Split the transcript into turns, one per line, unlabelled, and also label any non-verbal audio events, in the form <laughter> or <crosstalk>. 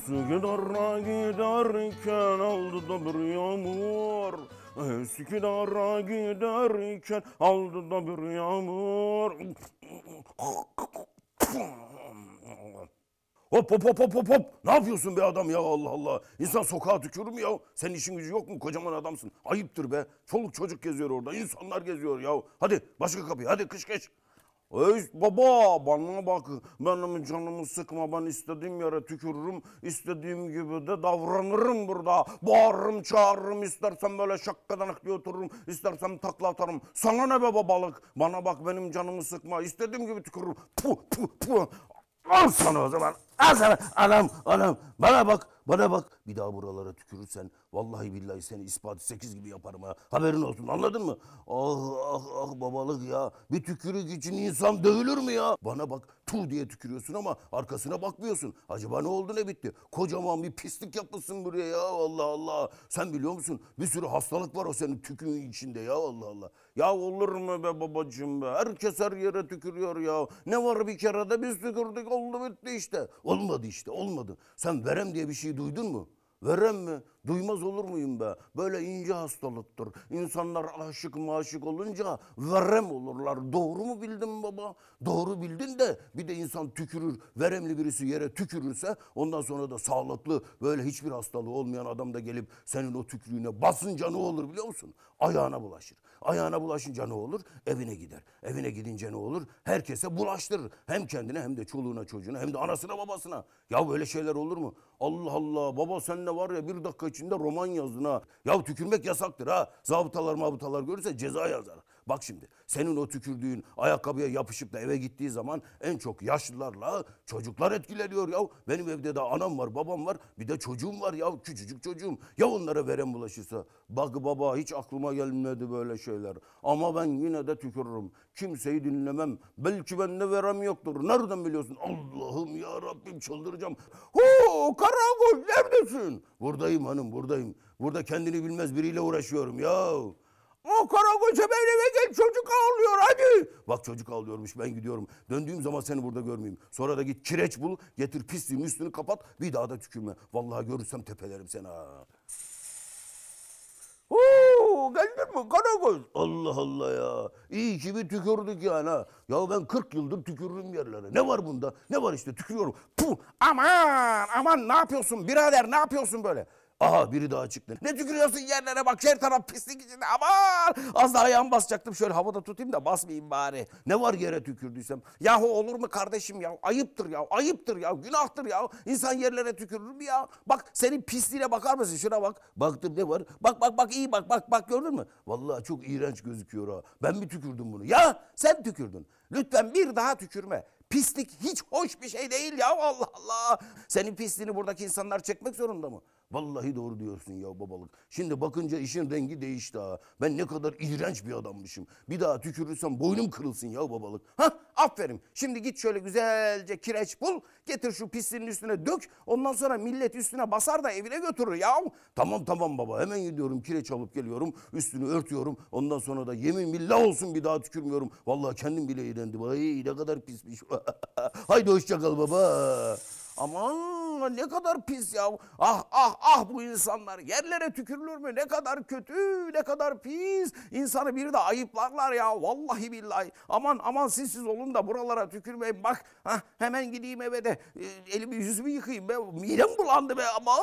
Üsküdar'a giderken aldı da bir yağmur Üsküdar'a giderken aldı da bir yağmur Hop hop hop hop hop hop. Ne yapıyorsun be adam ya Allah Allah. İnsan sokağa tükürür mü ya? Senin işin gücü yok mu? Kocaman adamsın. Ayıptır be. Çoluk çocuk geziyor orada. İnsanlar geziyor ya. Hadi başka kapıya. Hadi kış geç. Ey baba bana bak benim canımı sıkma ben istediğim yere tükürürüm istediğim gibi de davranırım burada bağırırım çağırırım istersen böyle şakkadanak diye otururum istersen takla atarım sana ne be babalık bana bak benim canımı sıkma istediğim gibi tükürürüm puh puh puh Al sana o zaman. Al sana. Anam anam. Bana bak. Bana bak. Bir daha buralara tükürürsen vallahi billahi seni ispat sekiz gibi yaparım ha. Haberin olsun anladın mı? Ah ah ah babalık ya. Bir tükürük için insan dövülür mü ya? Bana bak tu diye tükürüyorsun ama arkasına bakmıyorsun. Acaba ne oldu ne bitti? Kocaman bir pislik yapmışsın buraya ya Allah Allah. Sen biliyor musun? Bir sürü hastalık var o senin tükürüğün içinde ya Allah Allah. Ya olur mu be babacığım be? Herkes her yere tükürüyor ya. Ne var bir kere de biz tükürdük oldu bitti işte. Olmadı işte olmadı. Sen verem diye bir şey duydun mu? Verem mi? Duymaz olur muyum be? Böyle ince hastalıktır. İnsanlar aşık maşık olunca verem olurlar. Doğru mu bildim baba? Doğru bildin de bir de insan tükürür. Veremli birisi yere tükürürse ondan sonra da sağlıklı böyle hiçbir hastalığı olmayan adam da gelip senin o tükürüğüne basınca ne olur biliyor musun? Ayağına bulaşır. Ayağına bulaşınca ne olur? Evine gider. Evine gidince ne olur? Herkese bulaştırır. Hem kendine hem de çoluğuna çocuğuna hem de anasına babasına. Ya böyle şeyler olur mu? Allah Allah baba sen ne var ya bir dakika içinde roman yazdın ha. Ya tükürmek yasaktır ha. Zabıtalar mabıtalar görürse ceza yazar. Bak şimdi senin o tükürdüğün ayakkabıya yapışıp da eve gittiği zaman en çok yaşlılarla çocuklar etkileniyor ya. Benim evde de anam var babam var bir de çocuğum var ya küçücük çocuğum. Ya onlara verem bulaşırsa bak baba hiç aklıma gelmedi böyle şeyler. Ama ben yine de tükürürüm. Kimseyi dinlemem. Belki bende verem yoktur. Nereden biliyorsun? Allah'ım ya Rabbim çıldıracağım. Hu Karagöz neredesin? Buradayım hanım buradayım. Burada kendini bilmez biriyle uğraşıyorum ya. O Karagöz'e ben eve gel çocuk ağlıyor hadi. Bak çocuk ağlıyormuş ben gidiyorum. Döndüğüm zaman seni burada görmeyeyim. Sonra da git kireç bul getir pisliğin üstünü kapat bir daha da tükürme. Vallahi görürsem tepelerim seni ha. Oo, geldin mi Karagöz? Allah Allah ya. İyi ki bir tükürdük yani ha. Ya ben 40 yıldır tükürürüm yerlere. Ne var bunda? Ne var işte tükürüyorum. Puh, aman aman ne yapıyorsun birader ne yapıyorsun böyle? Aha biri daha çıktı. Ne tükürüyorsun yerlere bak her taraf pislik içinde aman. Az daha ayağımı basacaktım şöyle havada tutayım da basmayayım bari. Ne var yere tükürdüysem. Yahu olur mu kardeşim ya ayıptır ya ayıptır ya günahtır ya. İnsan yerlere tükürür mü ya? Bak senin pisliğine bakar mısın şuna bak. Baktım ne var? Bak bak bak iyi bak bak bak gördün mü? Vallahi çok iğrenç gözüküyor ha. Ben mi tükürdüm bunu? Ya sen tükürdün. Lütfen bir daha tükürme. Pislik hiç hoş bir şey değil ya Allah Allah. Senin pisliğini buradaki insanlar çekmek zorunda mı? Vallahi doğru diyorsun ya babalık. Şimdi bakınca işin rengi değişti ha. Ben ne kadar iğrenç bir adammışım. Bir daha tükürürsem boynum kırılsın ya babalık. Hah aferin. Şimdi git şöyle güzelce kireç bul. Getir şu pisliğin üstüne dök. Ondan sonra millet üstüne basar da evine götürür ya. Tamam tamam baba hemen gidiyorum kireç alıp geliyorum. Üstünü örtüyorum. Ondan sonra da yemin billah olsun bir daha tükürmüyorum. Vallahi kendim bile iğrendim. Ay ne kadar pismiş. <laughs> Haydi hoşça kal baba. Aman ne kadar pis ya. Ah ah ah bu insanlar yerlere tükürülür mü? Ne kadar kötü, ne kadar pis. İnsanı biri de ayıplarlar ya. Vallahi billahi. Aman aman siz siz olun da buralara tükürmeyin. Bak hah, hemen gideyim eve de e, elimi yüzümü yıkayayım be. Midem bulandı be aman.